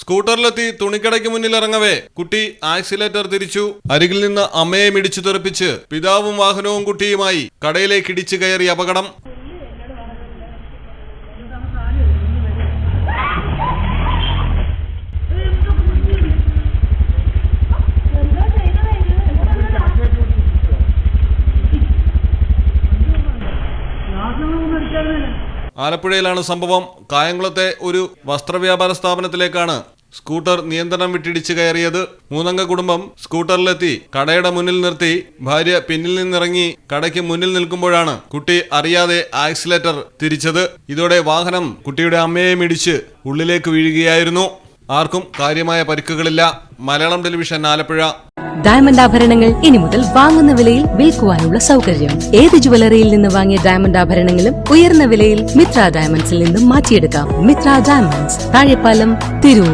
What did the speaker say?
സ്കൂട്ടറിലെത്തി തുണിക്കടയ്ക്ക് മുന്നിൽ ഇറങ്ങവേ. കുട്ടി ആക്സിലേറ്റർ തിരിച്ചു. അരികിൽ നിന്ന് അമ്മയെ മിടിച്ചു തെറിപ്പിച്ച് പിതാവും വാഹനവും കുട്ടിയുമായി കടയിലേക്ക് ഇടിച്ചു കയറി അപകടം. ആലപ്പുഴയിലാണ് സംഭവം. കായംകുളത്തെ ഒരു വസ്ത്രവ്യാപാര സ്ഥാപനത്തിലേക്കാണ് സ്കൂട്ടർ നിയന്ത്രണം വിട്ടിടിച്ച് കയറിയത്. മൂന്നംഗ കുടുംബം സ്കൂട്ടറിലെത്തി കടയുടെ മുന്നിൽ നിർത്തി ഭാര്യ പിന്നിൽ നിന്നിറങ്ങി കടയ്ക്ക് മുന്നിൽ നിൽക്കുമ്പോഴാണ് കുട്ടി അറിയാതെ ആക്സിലേറ്റർ തിരിച്ചത്. ഇതോടെ വാഹനം കുട്ടിയുടെ അമ്മയെ മിടിച്ച് ഉള്ളിലേക്ക് വീഴുകയായിരുന്നു. ആർക്കും കാര്യമായ പരിക്കുകളില്ല. മലയാളം ടെലിവിഷൻ ആലപ്പുഴ. ഡയമണ്ട് ആഭരണങ്ങൾ ഇനി മുതൽ വാങ്ങുന്ന വിലയിൽ വിൽക്കുവാനുള്ള സൗകര്യം. ഏത് ജുവലറിയിൽ നിന്ന് വാങ്ങിയ ഡയമണ്ട് ആഭരണങ്ങളും ഉയർന്ന വിലയിൽ മിത്ര ഡയമണ്ട്സിൽ നിന്നും മാറ്റിയെടുക്കാം. മിത്ര ഡയമണ്ട്സ് താഴെപ്പാലം തിരൂർ.